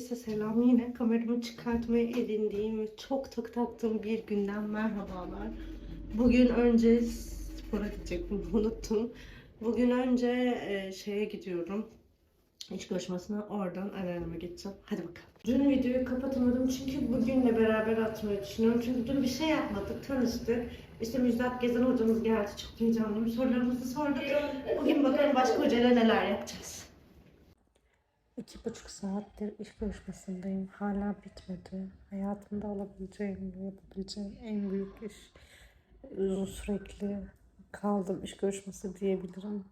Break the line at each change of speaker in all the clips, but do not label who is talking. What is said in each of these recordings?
Herkese selam. Yine kameramı çıkartmaya edindiğim ve çok tak taktığım bir günden merhabalar. Bugün önce spora gidecektim unuttum. Bugün önce e, şeye gidiyorum. İş görüşmesine oradan aranıma gideceğim. Hadi bakalım. Dün videoyu kapatamadım çünkü bugünle beraber atmayı düşünüyorum. Çünkü dün bir şey yapmadık, tanıştık. İşte Müjdat Gezen hocamız geldi. Çok heyecanlıyım. Sorularımızı sorduk. Bugün bakalım başka hocayla neler yapacağız. İki buçuk saattir iş görüşmesindeyim. Hala bitmedi. Hayatımda alabileceğim, yapabileceğim en büyük iş. Uzun sürekli kaldım iş görüşmesi diyebilirim.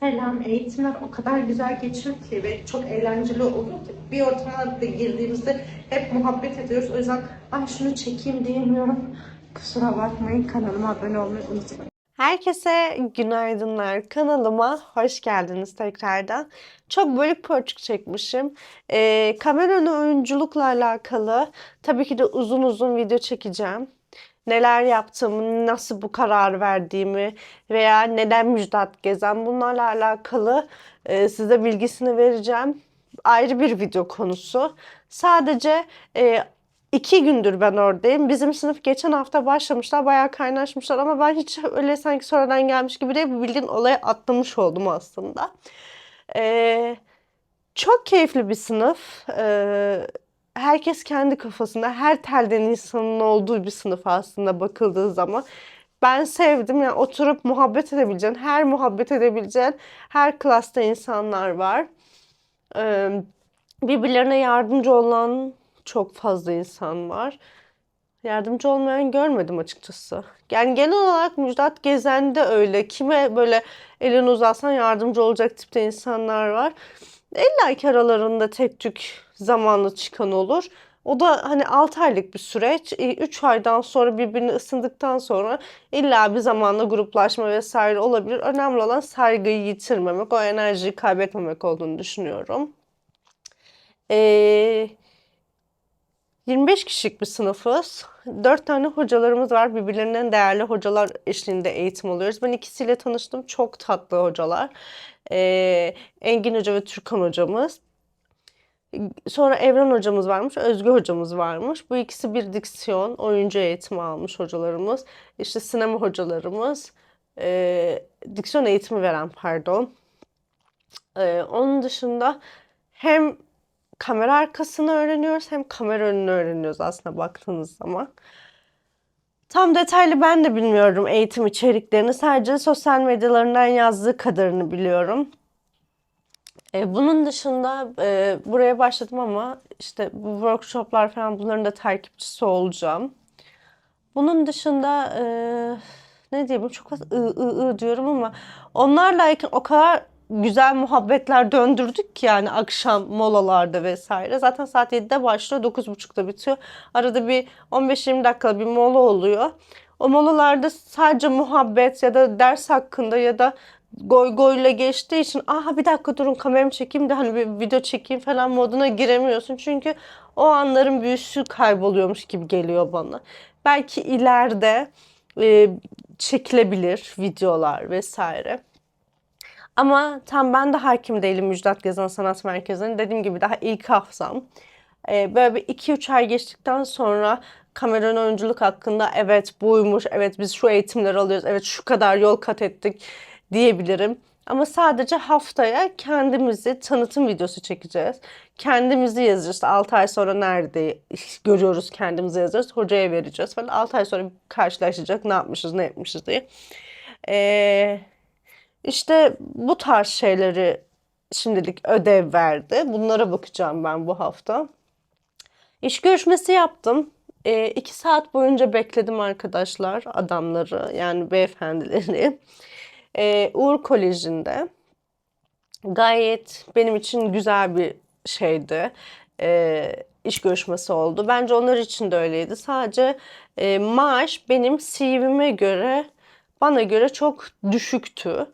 Selam. Eğitimler o kadar güzel geçiyor ki ve çok eğlenceli oluyor ki bir ortama da girdiğimizde hep muhabbet ediyoruz. O yüzden ay şunu çekeyim diyemiyorum. Kusura bakmayın kanalıma abone olmayı unutmayın. Herkese günaydınlar. Kanalıma hoş geldiniz tekrardan. Çok bölük pörçük çekmişim. Ee, kamera önü oyunculukla alakalı tabii ki de uzun uzun video çekeceğim. Neler yaptığımı, nasıl bu karar verdiğimi veya neden Müjdat Gezen bunlarla alakalı e, size bilgisini vereceğim. Ayrı bir video konusu. Sadece e, İki gündür ben oradayım. Bizim sınıf geçen hafta başlamışlar. Bayağı kaynaşmışlar ama ben hiç öyle sanki sonradan gelmiş gibi değil. Bu bildiğin olaya atlamış oldum aslında. Ee, çok keyifli bir sınıf. Ee, herkes kendi kafasında. Her telden insanın olduğu bir sınıf aslında bakıldığı zaman. Ben sevdim. Yani oturup muhabbet edebileceğin, her muhabbet edebileceğin her klasta insanlar var. Ee, birbirlerine yardımcı olan çok fazla insan var. Yardımcı olmayan görmedim açıkçası. Yani genel olarak Müjdat Gezen'de öyle. Kime böyle elini uzatsan yardımcı olacak tipte insanlar var. İlla ki aralarında tek tük zamanlı çıkan olur. O da hani 6 aylık bir süreç. 3 aydan sonra birbirini ısındıktan sonra illa bir zamanla gruplaşma vesaire olabilir. Önemli olan saygıyı yitirmemek, o enerjiyi kaybetmemek olduğunu düşünüyorum. Eee 25 kişilik bir sınıfız. 4 tane hocalarımız var. Birbirlerinden değerli hocalar eşliğinde eğitim alıyoruz. Ben ikisiyle tanıştım. Çok tatlı hocalar. Ee, Engin Hoca ve Türkan hocamız. Sonra Evren hocamız varmış, Özgü hocamız varmış. Bu ikisi bir diksiyon, oyuncu eğitimi almış hocalarımız. İşte sinema hocalarımız, e, diksiyon eğitimi veren pardon. E, onun dışında hem kamera arkasını öğreniyoruz hem kamera önünü öğreniyoruz aslında baktığınız zaman. Tam detaylı ben de bilmiyorum eğitim içeriklerini. Sadece sosyal medyalarından yazdığı kadarını biliyorum. E, bunun dışında e, buraya başladım ama işte bu workshoplar falan bunların da takipçisi olacağım. Bunun dışında e, ne diyeyim çok az ı ı ı diyorum ama onlarla o kadar güzel muhabbetler döndürdük ki yani akşam molalarda vesaire. Zaten saat 7'de başlıyor, 9.30'da bitiyor. Arada bir 15-20 dakika bir mola oluyor. O molalarda sadece muhabbet ya da ders hakkında ya da goy goyla geçtiği için aha bir dakika durun kameramı çekeyim de hani bir video çekeyim falan moduna giremiyorsun. Çünkü o anların büyüsü kayboluyormuş gibi geliyor bana. Belki ileride e, çekilebilir videolar vesaire. Ama tam ben de hakim değilim Müjdat Gezen Sanat Merkezi'nin. Dediğim gibi daha ilk haftam. Ee, böyle bir 2-3 ay geçtikten sonra kameranın oyunculuk hakkında evet buymuş, evet biz şu eğitimleri alıyoruz, evet şu kadar yol kat ettik diyebilirim. Ama sadece haftaya kendimizi tanıtım videosu çekeceğiz. Kendimizi yazacağız. İşte 6 ay sonra nerede görüyoruz kendimizi yazacağız. Hocaya vereceğiz falan. 6 ay sonra karşılaşacak ne yapmışız ne yapmışız diye. Ee, işte bu tarz şeyleri şimdilik ödev verdi. Bunlara bakacağım ben bu hafta. İş görüşmesi yaptım. E, iki saat boyunca bekledim arkadaşlar adamları yani beyefendileri. E, Uğur Koleji'nde. Gayet benim için güzel bir şeydi. E, iş görüşmesi oldu. Bence onlar için de öyleydi. Sadece e, maaş benim CV'me göre bana göre çok düşüktü.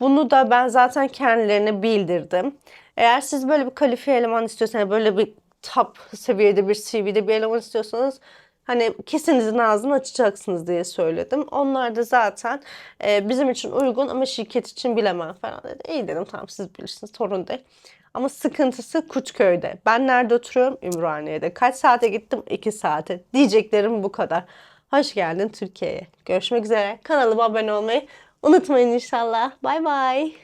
Bunu da ben zaten kendilerine bildirdim. Eğer siz böyle bir kalifiye eleman istiyorsanız, böyle bir top seviyede bir CV'de bir eleman istiyorsanız Hani kesinizin ağzını açacaksınız diye söyledim. Onlar da zaten e, bizim için uygun ama şirket için bilemem falan dedi. İyi dedim tamam siz bilirsiniz sorun değil. Ama sıkıntısı Kuçköy'de. Ben nerede oturuyorum? Ümraniye'de. Kaç saate gittim? 2 saate. Diyeceklerim bu kadar. Hoş geldin Türkiye'ye. Görüşmek üzere. Kanalıma abone olmayı unutmayın inşallah. Bay bay.